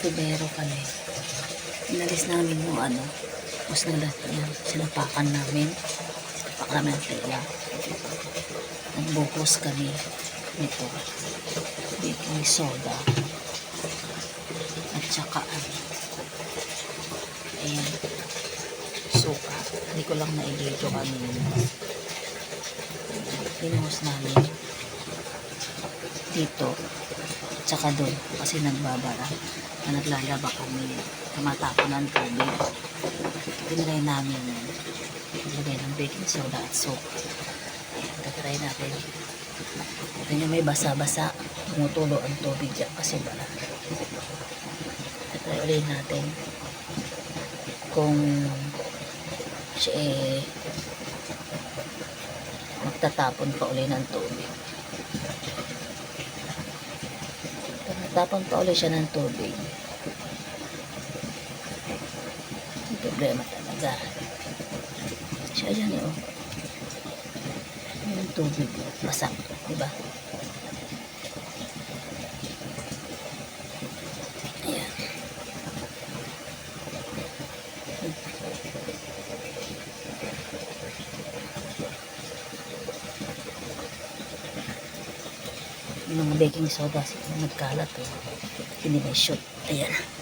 tubero kami. Inalis namin yung ano, tapos naglat yan, sinapakan namin. Sinapakan namin ang tela. Nagbuhos kami nito. Baking soda. At saka ano. Ayan. Suka. Hindi ko lang na-video kanina. Pinuhos namin dito at saka doon kasi nagbabara na naglalaba kami tumatapon ng tubig tinry namin yan naglagay ng baking soda at soap. Tatry natin. Ito nyo may basa-basa tumutulo ang tubig dyan kasi bara tatry ulit natin kung siya eh magtatapon pa uli ng tubig Tapon pa ulit siya ng tubig. Ang problema talaga. Siya yan oh. Yung tubig. Basak, diba? Yung baking soda, nagkalat eh. Hindi may shoot. Ayan.